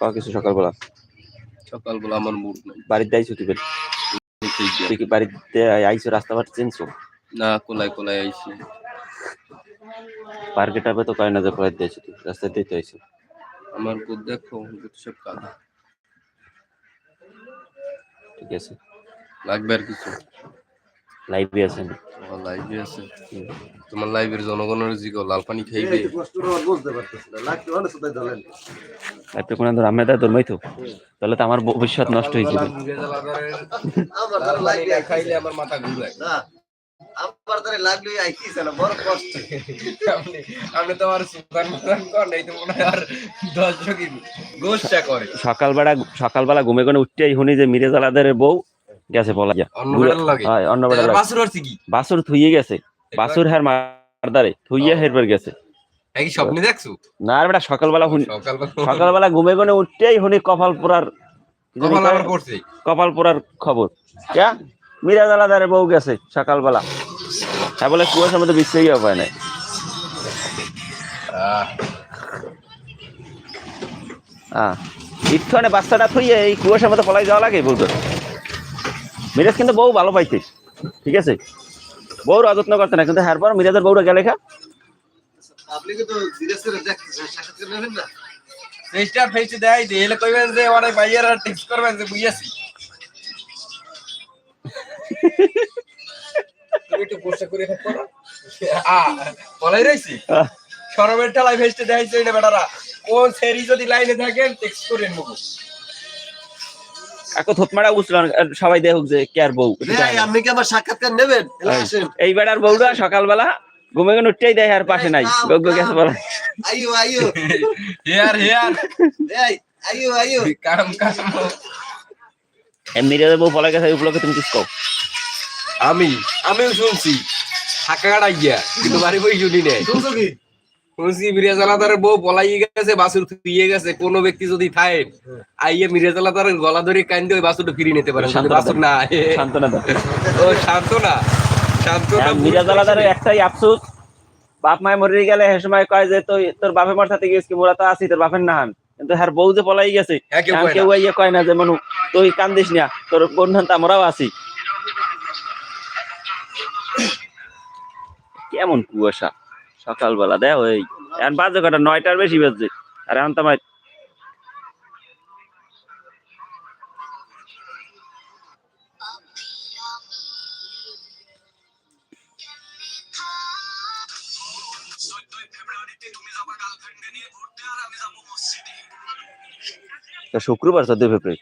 কও কিছু সকালবেলা? সকালবেলা আমার মুড নাই। বাড়িতে আইছো তুই বের- তুই কি বাড়িতে আইছো রাস্তা ঘাট চিনছো? না কোলাই কোলাই আইছি। পার্কে টাপে তো কয় না যে পড়াইতে আইছো তুই? রাস্তাতেই তো আইছো। আমার বুধ দেখো বুধ সব কাদা ঠিক আছে। লাগবে আর কিছু? লাইভে আছেন? লাইভে আছে। তোমার লাইভের জনগণের জিগো লাল পানি খাইবে। লাইভে কোনো ধর আমি তোর মাইতো তাহলে তো আমার ভবিষ্যৎ নষ্ট হয়ে যাবে। খাইলে আমার মাথা ঘুরায় আমার ধরে লাগল আইতিছে না বড় কষ্ট। আপনি আপনি তো আর সুলতান মুলতান কর নাই তো মনে আর দর্শকই গোষ্ঠা করে। সকালবেলা সকালবেলা ঘুমে ঘুমে উঠতেই শুনি যে মিরেজ আলাদের বউ গেছে বলা যায়। অন্য বেটার লাগে। হয়। বাসুর হচ্ছে কি? বাসুর থুইয়ে গেছে। বাসুর হ্যার মারদারে থুইয়ে হেরবার গেছে। এই কি স্বপ্নে দেখছ? না আর বেটা সকালবেলা শুনি সকালবেলা ঘুমে ঘুমে উঠতেই শুনি কপাল পোড়ার কি কপাল পোড়ার খবর। ক্যা? মিরাজ আলাদারে বউ গেছে সকালবেলা। হ্যাঁ বলে কুয়াশার মধ্যে বিশ্বেই পায় না। আহ, হ্যাঁ ইটখানে বাচ্চাটা থইয়ে এই কুয়াশার মধ্যে পলাই যাওয়া লাগে বলতো মিরাজ কিন্তু বউ ভালো পাইছে ঠিক আছে? বউর অযত্ন করতে না কিন্তু হ্যার মিরাজের বউরা গেলে খা। আপনি কিন্তু জিজ্ঞেস করে দেখতেছেন সাক্ষাৎকার নেবেন না। ফেসটা দেয় দিলে কইবেন যে অনেক ভাইয়ার করবেন যে বুঝিয়াছি তুমি একটু পোস্ট করে থাকো না আ বলাই রইছি? আহ, শরমের ঠালাই ফেসতে দেখাইছে বেটারা কোন সেরি যদি লাইনে থাকেন টেক্সট করেন মুখ কাকু থতমারা বুঝলাম সবাই দেখুক যে কে আর বউ। আপনি কি আমার সাক্ষাৎকার নেবেন? এলা এই- আসেন। এই বেটার বউরা সকালবেলা ঘুমে ঘুমে উঠতেই দেয় আর পাশে নাই। গগ্গ গেছে বলা। আইও আইও হেয়ার হেয়ার। আইও আইও কাম কাম। মিরাজের বউ পলাই গেছে উপলক্ষে তুমি কিছু কও। আমি আমিও শুনছি। কাটা গিয়া কিন্তু বাড়ি বই শুনি নাই। শুনছো শুনছি বউ পলাই গেছে বাসুর থুইয়ে গেছে। কোন ব্যক্তি যদি থাকে আইয়ে মিরাজালাদারের গলা ধরে কান্দে ওই বাসুরটা ফিরিয়ে নিতে পারে। বাসুর না। সান্ত্বনা দাও ও শান্ত না শান্ত না হ্যাঁ, মিরাজ একটাই আফসোস বাপ মায় মরে গেলে সে সময় কয় যে তুই তোর বাপের মার সাথে গেছিস মোরা তো আছি তোর বাপের নাহান। কিন্তু হ্যার বউ যে পলাই গেছে হ্যাঁ, কেউ কয় কেউ ইয়ে কয় না যে মানু তুই কান্দিস না তোর বন্ধন তো আমরাও আছি। কেমন কুয়াশা। সকালবেলা দেখ ওই, এখন বাজে কটা? নয়টার বেশি বাজছে। আর এখন তো শুক্রবার চোদ্দ ফেব্রুয়ারি।